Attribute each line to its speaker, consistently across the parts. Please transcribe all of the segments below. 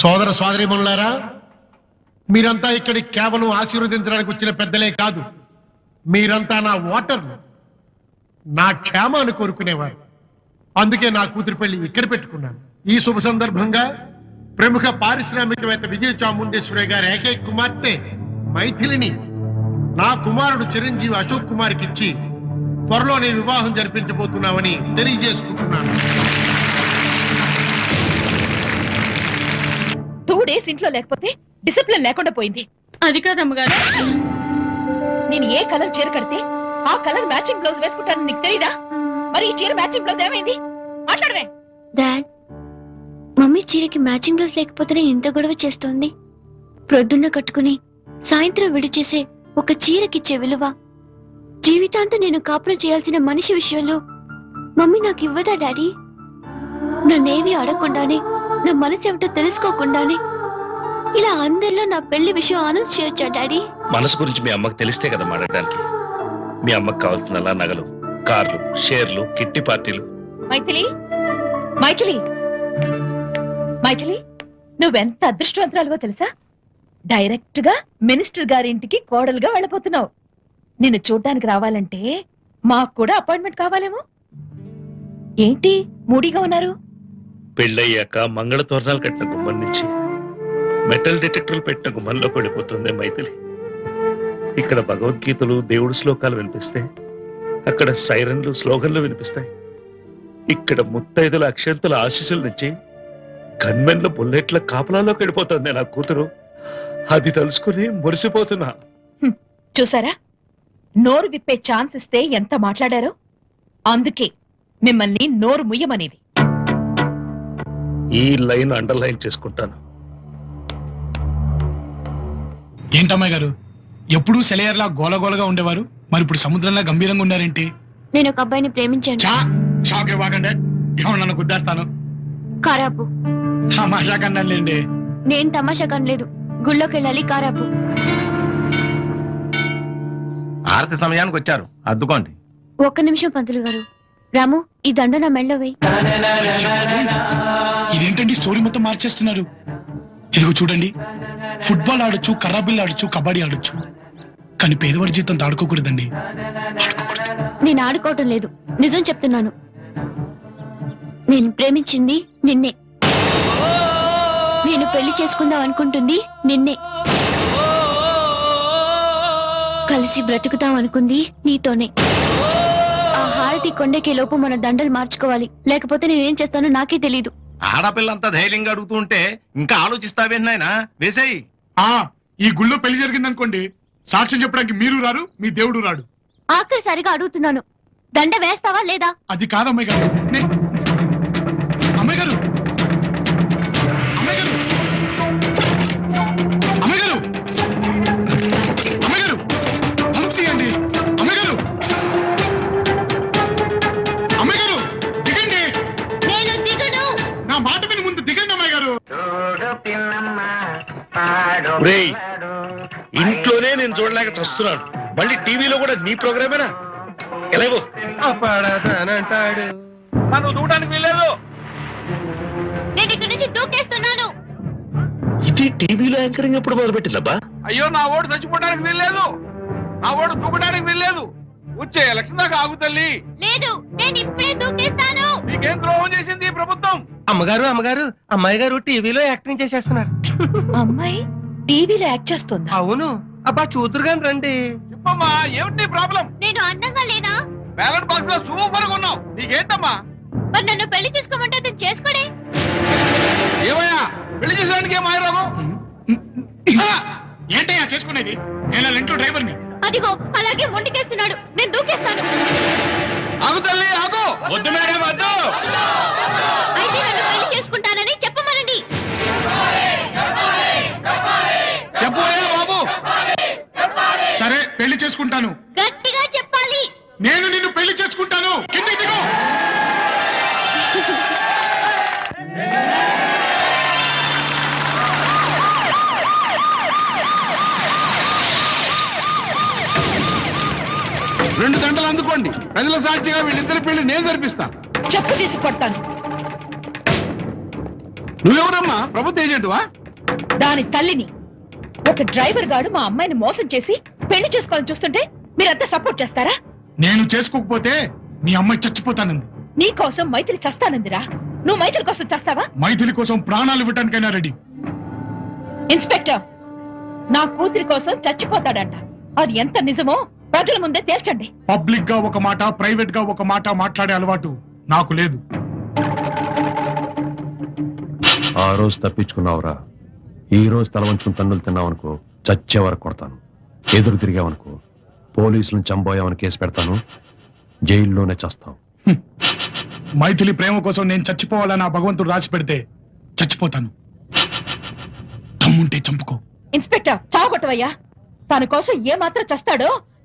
Speaker 1: సోదర సోదరిమణులారా మీరంతా ఇక్కడి కేవలం ఆశీర్వదించడానికి వచ్చిన పెద్దలే కాదు మీరంతా నా ఓటర్లు నా క్షేమాన్ని కోరుకునేవారు. అందుకే నా కూతురు పెళ్ళి ఇక్కడ పెట్టుకున్నాను. ఈ శుభ సందర్భంగా ప్రముఖ పారిశ్రామికవేత్త విజయ చాముండేశ్వరి గారి ఏకైక కుమార్తె మైథిలిని నా కుమారుడు చిరంజీవి అశోక్ కుమార్కి ఇచ్చి త్వరలోనే వివాహం జరిపించబోతున్నామని తెలియజేసుకుంటున్నాను.
Speaker 2: డేస్ ఇంట్లో లేకపోతే డిసిప్లిన్ లేకుండా పోయింది.
Speaker 3: అది కాదమ్మగారు.
Speaker 2: నేను ఏ కలర్ చీర కడితే ఆ కలర్ మ్యాచింగ్ బ్లౌజ్ వేసుకుంటాను నీకు తెలీదా? మరి ఈ చీర మ్యాచింగ్ బ్లౌజ్ ఏమైంది? మాట్లాడవే.
Speaker 4: డాడ్ మమ్మీ చీరకి మ్యాచింగ్ బ్లౌజ్ లేకపోతేనే ఇంత గొడవ చేస్తోంది. ప్రొద్దున్న కట్టుకుని సాయంత్రం విడిచేసే ఒక చీరకిచ్చే విలువ. జీవితాంతం నేను కాపురం చేయాల్సిన మనిషి విషయంలో మమ్మీ నాకు ఇవ్వదా డాడీ నన్నేవి అడగకుండానే నా మనసు ఏమిటో తెలుసుకోకుండానే ఇలా అందరిలో నా పెళ్ళి విషయం అనౌన్స్ చేయొచ్చా డాడీ?
Speaker 5: మనసు గురించి మీ అమ్మకి తెలిస్తే కదా మాట్లాడడానికి. మీ అమ్మకి కావాల్సిన నగలు కార్లు షేర్లు కిట్టి పార్టీలు.
Speaker 2: మైథిలి మైథిలి మైథిలి నువ్వెంత అదృష్టవంతురాలువో తెలుసా? డైరెక్ట్గా మినిస్టర్ గారింటికి కోడలుగా వెళ్ళబోతున్నావు. నిన్ను చూడ్డానికి రావాలంటే మాకు కూడా అపాయింట్మెంట్ కావాలేమో? ఏంటి మూడీగా ఉన్నారు?
Speaker 5: పెళ్ళయ్యాక మంగళ తోరణాలు కట్టిన గుమ్మం నుంచి మెటల్ డిటెక్టర్లు పెట్టిన గుమ్మంలోకి వెళ్ళిపోతుంది మైథిలి. ఇక్కడ భగవద్గీతలు దేవుడు శ్లోకాలు వినిపిస్తే అక్కడ సైరన్లు స్లోగన్లు వినిపిస్తాయి. ఇక్కడ ముత్తైదుల అక్షంతుల ఆశీస్సుల నుంచి గన్మెన్ల బుల్లెట్ల కాపలాలోకి వెళ్ళిపోతుంది నా కూతురు. అది తలుసుకుని మురిసిపోతున్నా.
Speaker 2: చూసారా? నోరు విప్పే ఛాన్స్ ఇస్తే ఎంత మాట్లాడారో? అందుకే మిమ్మల్ని నోరు ముయ్యమనేది.
Speaker 5: ఈ లైన్ అండర్లైన్ చేసుకుంటాను.
Speaker 6: ఏంటమ్మాయి గారు? ఎప్పుడూ సెలయర్లా గోలగోలగా ఉండేవారు? మరి ఇప్పుడు సముద్రంలా గంభీరంగా ఉన్నారేంటి?
Speaker 4: నేను ఒక అబ్బాయిని ప్రేమించాను.
Speaker 6: చా షాక్ ఇవ్వకండి ఏమన్నా నన్ను గుద్దేస్తాను.
Speaker 4: కారాపు.
Speaker 6: తమాషా కన్నానులేండి
Speaker 4: నేను తమాషా కనలేదు. గుళ్ళోకి వెళ్ళాలి కారాపు.
Speaker 7: ఆరతి సమయానికి వచ్చారు. అద్దుకోండి.
Speaker 4: ఒక్క నిమిషం పంతులు గారు. రాము ఈ దండ నా మెళ్ళో వేయి.
Speaker 6: ఇదేంటండి స్టోరీ మొత్తం మార్చేస్తున్నారు? ఇదిగో చూడండి. ఫుట్బాల్ ఆడొచ్చు కర్రాబిల్ ఆడొచ్చు కబడ్డీ ఆడొచ్చు. కానీ పేదవాడి జీవితం ఆడుకోకూడదండి. ఆడుకోకూడదు.
Speaker 4: నేను ఆడుకోవటం లేదు. నిజం చెప్తున్నాను. నేను ప్రేమించింది నిన్నే. నేను పెళ్ళి చేసుకుందాం అనుకుంటుంది నిన్నే. కలిసి బ్రతుకుతాం అనుకుంది నీతోనే. ఆ హారతి కొండకే లోపు మన దండలు మార్చుకోవాలి. లేకపోతే నేనేం చేస్తానో నాకే తెలీదు.
Speaker 7: ఆడపిల్లంతా ధైర్యంగా అడుగుతూ ఉంటే ఇంకా ఆలోచిస్తావేంటి నాయనా? వేసేయి.
Speaker 6: ఆ ఈ గుళ్ళో పెళ్ళి జరిగిందనుకోండి సాక్ష్యం చెప్పడానికి మీరు రారు మీ దేవుడు రాడు.
Speaker 4: ఆఖరిసారిగా అడుగుతున్నాను. దండ వేస్తావా లేదా?
Speaker 6: అది కాదు అమ్మాయి గారు. నే-
Speaker 5: ఒరేయ్, ఇంట్లోనే నేను చూడలేక చస్తున్నాను. మళ్ళీ టీవీలో కూడా నీ ప్రోగ్రామేనా? ఎలాగో
Speaker 7: అపాడతానంటాడు
Speaker 5: నన్ను దూడడానికి వీల్లేదు.
Speaker 4: నేను ఇక్కడి నుంచి దూకేస్తున్నాను.
Speaker 5: ఇది టీవీలో యాంకరింగ్ ఎప్పుడు మొదలుపెట్టిందబ్బా?
Speaker 8: అయ్యో నా ఓటు చచ్చిపోవడానికి వీల్లేదు. నా ఓటు దూకడానికి వీల్లేదు. వచ్చే ఎలక్షన్ దాకా ఆగు తల్లి.
Speaker 4: లేదు నేను ఇప్పుడే దూకేస్తాను.
Speaker 8: నీకేం ద్రోహం చేసింది ఈ ప్రభుత్వం?
Speaker 7: అమ్మగారు అమ్మగారు అమ్మాయి గారు టీవీలో యాక్టింగ్ చేసేస్తున్నారు.
Speaker 2: అమ్మాయి టీవీలో యాక్ట్ చేస్తుందా?
Speaker 7: అవును. అబ్బా చూతురు గాని రండి.
Speaker 8: చెప్పమ్మా ఏమిటి ప్రాబ్లం?
Speaker 4: నేను అందంగా లేనా?
Speaker 8: బ్యాలెట్ బాక్స్లో సూపర్గా ఉన్నావు. నీకేంటమ్మా?
Speaker 4: మరి నన్ను పెళ్ళి చేసుకోమంటే అతను చేసుకోడే.
Speaker 8: ఏమయ్యా? పెళ్ళి చేసేదానికి ఏం మాయరోగం
Speaker 6: ఏంటయ్యా చేసుకునేది? నేను ఇంట్లో డ్రైవర్ని?
Speaker 4: అదిగో అలాగే మొండికేస్తున్నాడు. నేను దూకేస్తాను.
Speaker 8: ఆగు తల్లి ఆగు.
Speaker 5: వద్దు మేడం వద్దు.
Speaker 4: అయితే నన్ను పెళ్ళి చేసుకుంటానని చెప్పమనండి.
Speaker 8: చెప్పబోయా బాబు.
Speaker 6: సరే పెళ్ళి చేసుకుంటాను.
Speaker 8: ప్రజల సాక్షిగా వీళ్ళిద్దరి పెళ్ళి నేను జరిపిస్తా.
Speaker 2: చెప్పు తీసి కొడతాను.
Speaker 8: నువ్వెవరమ్మా ప్రభుత్వ ఏజెంటువా?
Speaker 2: దాని తల్లిని ఒక డ్రైవర్ గాడు మా అమ్మాయిని మోసం చేసి పెళ్ళి చేసుకోవాలని చూస్తుంటే మీరంతా సపోర్ట్ చేస్తారా?
Speaker 6: నేను చేసుకోకపోతే మీ అమ్మాయి చచ్చిపోతానంది.
Speaker 2: నీ కోసం మైత్రి చస్తానందిరా. నువ్వు మైత్రి కోసం చస్తావా?
Speaker 6: మైథిలి కోసం ప్రాణాలు ఇవ్వటానికైనా రెడీ.
Speaker 2: ఇన్స్పెక్టర్ నా కూతురి కోసం చచ్చిపోతాడంట. అది ఎంత నిజమో ప్రజల ముందే తేల్చండి.
Speaker 6: పబ్లిక్గా ఒక మాట ప్రైవేట్గా ఒక మాట మాట్లాడే అలవాటు నాకు లేదు.
Speaker 3: ఆ రోజు తప్పించుకున్నావురా. ఈ రోజు తల వంచుకుని తన్నులు తిన్నావనుకో చచ్చే వరకు కొడతాను. ఎదురు తిరిగావనుకో పోలీసులను చంపోయామని కేసు పెడతాను. జైల్లోనే చస్తాం.
Speaker 6: మైథిలి ప్రేమ కోసం నేను చచ్చిపోవాలని ఆ భగవంతుడు రాసి పెడితే చచ్చిపోతాను. తమ్ముంటే చంపుకో.
Speaker 2: ఇన్స్పెక్టర్ చావగొట్టవయ్యా. తన కోసం ఏ మాత్రం చస్తాడో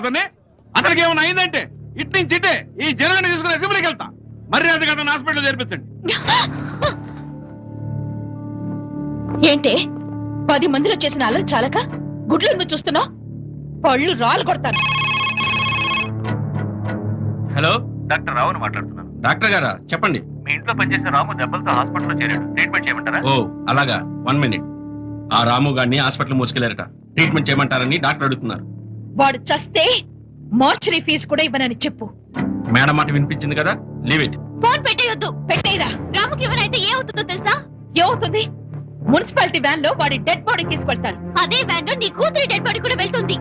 Speaker 8: అతన్ని అతనికి ఏమైనా అయిందంటే? ఇటు నుంచి ఇటే? ఈ జనాన్ని తీసుకుని అసెంబ్లీకి వెళ్తా. మరి కదా హాస్పిటల్ చేర్పించండి
Speaker 2: ఏంటే? పది మందిలో చేసిన అల్లరి చాలక? గుడ్లు నువ్వు చూస్తున్నావు? పళ్ళు రాలు కొడతాను.
Speaker 7: హలో
Speaker 5: డాక్టర్ రావుని మాట్లాడుతున్నాను.
Speaker 7: డాక్టర్ గారా చెప్పండి.
Speaker 5: మీ ఇంట్లో పనిచేసే రాము దెబ్బలతో హాస్పిటల్లో చేరాడు. ట్రీట్మెంట్ చేయమంటారా?
Speaker 7: ఓ అలాగా. One minute. ఆ రాము గారిని హాస్పిటల్ మోసుకెళ్ళారట. ట్రీట్మెంట్ చేయమంటారని డాక్టర్ అడుగుతున్నారు.
Speaker 2: వాడు చస్తే మార్చరీ ఫీజు కూడా ఇవ్వనని చెప్పు.
Speaker 7: మేడం మాట వినిపించింది కదా? లీవ్ ఇట్
Speaker 4: ఫోన్ పెట్టేయొద్దు.
Speaker 2: పెట్టేరా
Speaker 4: రాముకి ఏమైనా ఏమవుతుందో తెలుసా?
Speaker 2: ఏమవుతుంది? మున్సిపాలిటీ వ్యాన్లో వాడి డెడ్ బాడీ తీసుకెళ్తారు.
Speaker 4: అదే వ్యాన్లో నీ కూతురి డెడ్ బాడీ కూడా వెళ్తుంది.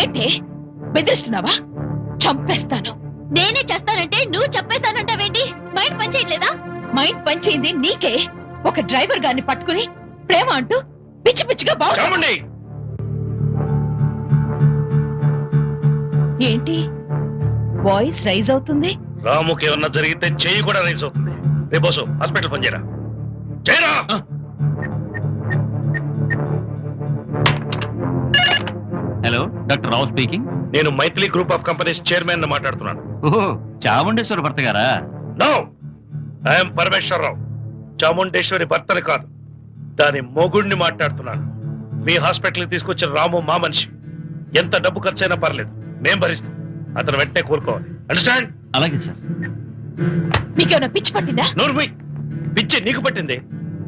Speaker 2: ఏంటి? బెదిరిస్తున్నావా? చంపేస్తాను.
Speaker 4: నేనే చేస్తానంటే నువ్వు చెప్పేస్తానంటావేంటి మైండ్ పనిచేయట్లేదా
Speaker 2: మైండ్ పనిచేయింది నీకే. ఒక డ్రైవర్ గారిని పట్టుకుని ప్రేమ అంటూ పిచ్చి పిచ్చిగా బాగు ఏంటి? వాయిస్ రైజ్ అవుతుంది?
Speaker 5: రాముకి ఏమన్నా జరిగితే చెయ్యి కూడా రైజ్ అవుతుంది. రేపోసు హాస్పిటల్ పని చేయరా. చేయరా
Speaker 9: హలో డాక్టర్ రావు స్పీకింగ్.
Speaker 5: నేను Mythili group of companies chairman మాట్లాడుతున్నాను.
Speaker 9: ఓహో చాముండేశ్వర భర్త గారా?
Speaker 5: నో! ఐఎమ్ పరమేశ్వరరావు. చాముండేశ్వరి భర్తని కాదు దాని మొగుడిని మాట్లాడుతున్నాను. మీ హాస్పిటల్కి తీసుకొచ్చిన రాము మా మనిషి. ఎంత డబ్బు ఖర్చైనా పర్లేదు. మేం భరిస్తాం. అతను వెంటనే కోరుకోవాలి. అండర్స్టాండ్
Speaker 9: అలాగే సార్.
Speaker 2: మీకేమైనా పిచ్చి పట్టిందా?
Speaker 5: నోర్మై పిచ్చి నీకు పట్టింది.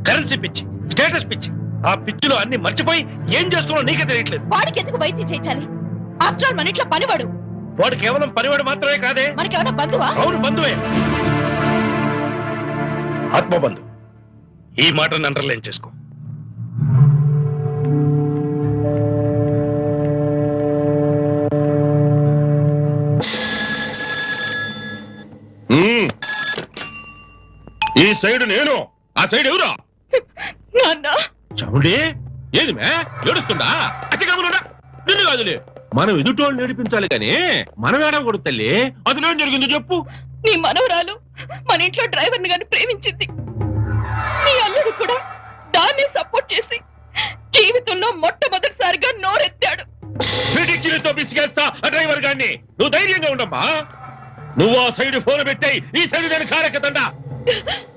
Speaker 5: కరెన్సీ పిచ్చి స్టేటస్ పిచ్చి. ఆ పిచ్చిలో అన్ని మర్చిపోయి ఏం చేస్తున్నావు నీకే తెలియట్లేదు.
Speaker 2: వాడికి ఎందుకు వైద్యం చేయించాలి? ఆఫ్టర్ ఆల్ మన ఇంట్లో పనివాడు.
Speaker 5: వాడు కేవలం పనివాడు మాత్రమే కాదే.
Speaker 2: మనకేమైనా బంధువా?
Speaker 5: అవును బంధువే. ఆత్మబంధు ఈ మాటను అండర్లైన్ చేసుకో.
Speaker 7: సైడ్ నేను ఆ సైడ్ ఎవరు? చౌండి ఏది మే? ఏడుస్తుందా? అతిగమనుడా నిన్ను కాదులే. మనం ఎదుటోళ్ళు నేర్పించాలి కానీ మనం ఏడవకూడదు తల్లి. అది ఏం జరిగిందో చెప్పు.
Speaker 2: నీ మనవరాలు మన ఇంట్లో డ్రైవర్ని గాని ప్రేమించింది. నీ అల్లుడు కూడా దాన్నే సపోర్ట్ చేసి జీవితంలో మొట్టమొదటిసారిగా నోరెత్తాడు.
Speaker 7: పిడికిలితో బిసిగేస్తా ఆ డ్రైవర్ గాన్ని. నువ్వు ధైర్యంగా ఉండమ్మా. నువ్వు ఆ సైడ్ ఫోన్ పెట్టాయి ఈ సైడ్ నేను కారెక్కదండా
Speaker 2: నాన్న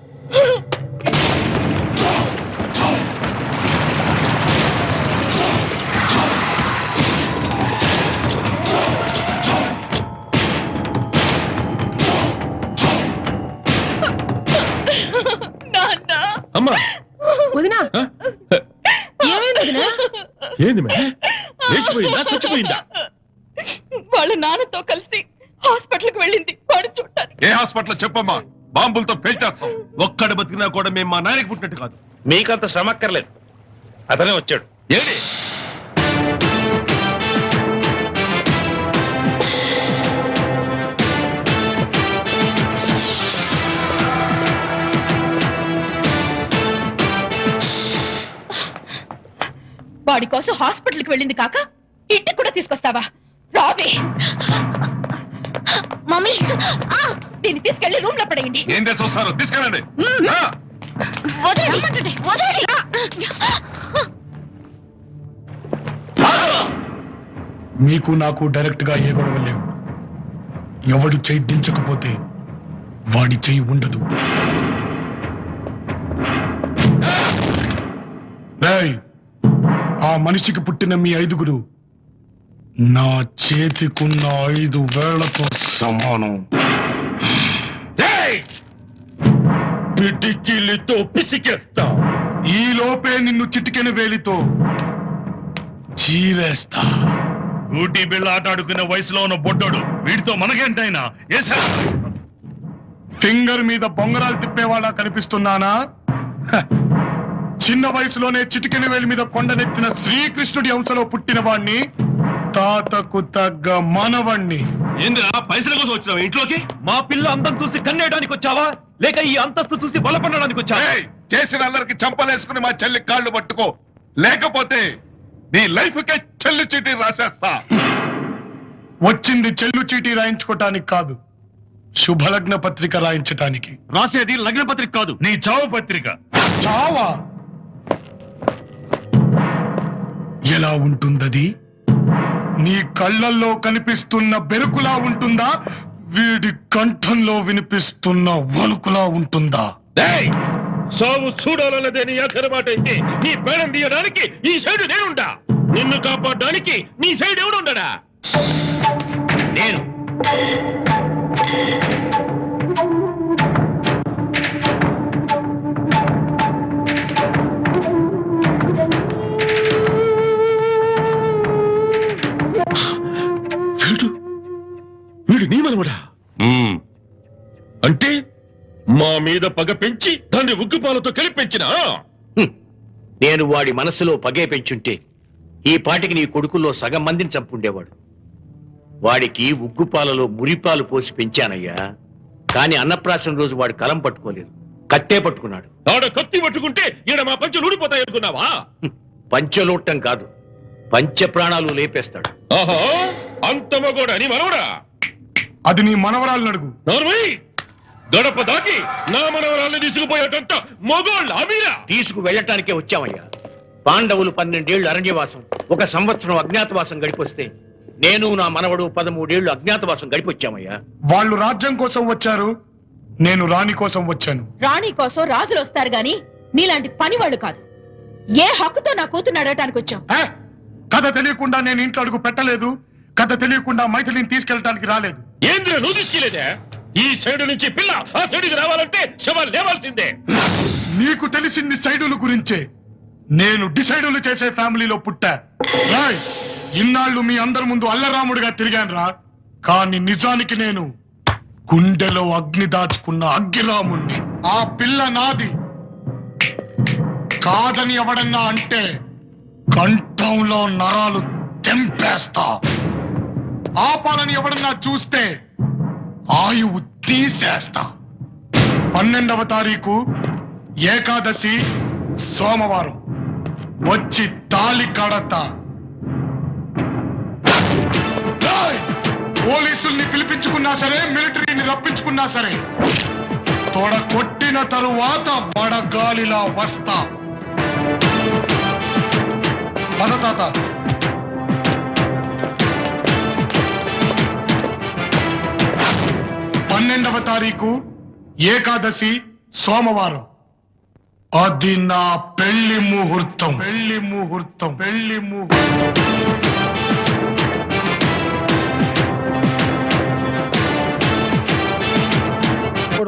Speaker 7: అమ్మా.
Speaker 2: వదినా.
Speaker 7: ఆ?
Speaker 2: ఏమైంది వదినా?
Speaker 7: ఏంది మే లేచిపోయిందా? చచ్చిపోయిందా?
Speaker 2: వాళ్ళ నాన్నతో కలిసి హాస్పిటల్కి వెళ్ళింది వాడు చూడటానికి
Speaker 7: ఏ హాస్పిటల్? చెప్పమ్మా. బాంబులతో పేల్చేస్తాం ఒక్కడ బతికినా కూడా మేము మా నాయనకి పుట్టినట్టు కాదు.
Speaker 5: మీకంత శ్రమ అక్కర్లేదు అతనే వచ్చాడు.
Speaker 7: ఏంటి
Speaker 2: వాడి కోసం హాస్పిటల్కి వెళ్ళింది కాక ఇంటికి కూడా తీసుకొస్తావా? రావే.
Speaker 10: మమ్మీ ఆ!
Speaker 2: దీన్ని తీసుకెళ్ళి రూమ్లో పడేయండి.
Speaker 11: ఏం చూస్తారు? తీసుకెళ్ళండి. ఆ!
Speaker 10: వదలండి, వదలండి.
Speaker 6: మీకు నాకు డైరెక్ట్గా ఏ గొడవ లేవు. ఎవడు చేయి దించకపోతే వాడి చేయి ఉండదు. రేయ్, ఆ మనిషికి పుట్టిన మీ ఐదుగురు నా చేతికున్న ఐదు వేళ్ళతో సమానం.
Speaker 7: పిటికిలితో పిసికేస్తా.
Speaker 6: ఈ లోపే నిన్ను చిటికెన వేలితో చీరేస్తా.
Speaker 11: ఊటీ బిళ్ళ ఆట ఆడుకునే వయసులో ఉన్న బొడ్డోడు వీడితో మనకేంటైనా? ఏసా
Speaker 6: ఫింగర్ మీద బొంగరాలు తిప్పేవాళ్ళ కనిపిస్తున్నానా. చిన్న వయసులోనే చిటికెన వేలి మీద కొండనెత్తిన శ్రీకృష్ణుడి అంశలో పుట్టిన వాణ్ణి తాతకు తగ్గ మనవణ్ణి.
Speaker 9: ఏందిరా పైసల కోసం వచ్చినావు ఇంట్లోకి? మా పిల్ల అందం చూసి కన్నేయడానికి వచ్చావా? లేక ఈ అంతస్తు చూసి బలపడడానికి వచ్చావా
Speaker 11: ఏయ్, చేసిన అల్లరికి చంపలేసుకుని మా చెల్లి కాళ్ళు పట్టుకో. లేకపోతే నీ లైఫ్ కే చెల్లి చీటీ రాసేస్తా.
Speaker 6: వచ్చింది చెల్లు చీటీ రాయించుకోటానికి కాదు శుభలగ్న పత్రిక రాయించటానికి.
Speaker 9: రాసేది లగ్న పత్రిక కాదు.
Speaker 11: నీ చావు పత్రిక.
Speaker 6: చావా? ఎలా ఉంటుందది? నీ కళ్ళల్లో కనిపిస్తున్న బెరుకులా ఉంటుందా? వీడి కంఠంలో వినిపిస్తున్న వణుకులా ఉంటుందా?
Speaker 7: సాగు చూడాలన్నదే నీ ఆఖరి మాట అయితే నీ పేడం తీయడానికి ఈ సైడ్ నేనుండా. నిన్ను కాపాడడానికి నీ సైడ్ ఎవడుండడా నేను. నీ మనవడా అంటే మా మీద పగ పెంచి దాన్ని ఉగ్గుపాలతో కలిపెంచినా?
Speaker 12: నేను వాడి మనసులో పగే పెంచుంటే ఈ పాటికి నీ కొడుకుల్లో సగం మందిని చంపుండేవాడు. వాడికి ఉగ్గుపాలలో మురిపాలు పోసి పెంచానయ్యా. కాని అన్నప్రాసన రోజు వాడు కలం పట్టుకోలేదు. కత్తే పట్టుకున్నాడు.
Speaker 7: ఆడ కత్తి పట్టుకుంటే ఈడ మా పంచులు ఊడిపోతాయి అనుకున్నావా?
Speaker 12: పంచలోట్టం కాదు. పంచ ప్రాణాలు లేపేస్తాడు.
Speaker 7: ఆహా! అంత మగోడా నీ మనవడా?
Speaker 6: అది నీ మనవరాలను అడుగు.
Speaker 7: గడప దాటి నా మనవరాల్ని తీసుకుపోయేటంత మగోళ్ళ అమీరా.
Speaker 12: తీసుకు వెళ్ళటానికే వచ్చామయ్యా పాండవులు పన్నెండేళ్ళు అరణ్యవాసం ఒక సంవత్సరం అజ్ఞాతవాసం గడిపొస్తే నేను నా మనవడు పదమూడేళ్ళు అజ్ఞాతవాసం గడిపొచ్చామయ్యా.
Speaker 6: వాళ్ళు రాజ్యం కోసం వచ్చారు నేను రాణి కోసం వచ్చాను.
Speaker 2: రాణి కోసం రాజులు వస్తారు గాని నీలాంటి పని వాళ్ళు కాదు. ఏ హక్కుతో నా కూతురు అడగటానికి వచ్చావు?
Speaker 6: ఏ? కథ తెలియకుండా నేను ఇంట్లో అడుగు పెట్టలేదు కథ తెలియకుండా మైథిలిని తీసుకెళ్ళటానికి రాలేదు.
Speaker 7: ఏంద్ర నువ్వు తీసుకెళ్ళేదే ఈ సైడు నుంచి పిల్ల ఆ సైడుకి రావాలంటే శవాలు లేవాల్సిందే.
Speaker 6: నీకు తెలిసింది సైడుల గురించే. నేను డిసైడులు చేసే ఫ్యామిలీలో పుట్టా. రాయ్ ఇన్నాళ్ళు మీ అందరి ముందు అల్లరాముడిగా తిరిగాను రా కానీ నిజానికి నేను గుండెలో అగ్ని దాచుకున్న అగ్గిరాముణ్ణి ఆ పిల్ల నాది. కాదని ఎవడన్నా అంటే కంఠంలో నరాలు తెంపేస్తా. ఆపాలని ఎవడన్నా చూస్తే ఆయువు తీసేస్తా. పన్నెండవ తారీఖు ఏకాదశి సోమవారం. వచ్చి తాళి కడతా. పోలీసుల్ని పిలిపించుకున్నా సరే మిలిటరీని రప్పించుకున్నా సరే తొడ కొట్టిన తరువాత వడగాలిలా వస్తా. పద తాత. పన్నెండవ తారీఖు ఏకాదశి సోమవారం. అది నా పెళ్ళి ముహూర్తం. పెళ్ళి ముహూర్తం. పెళ్ళి ముహూర్తం.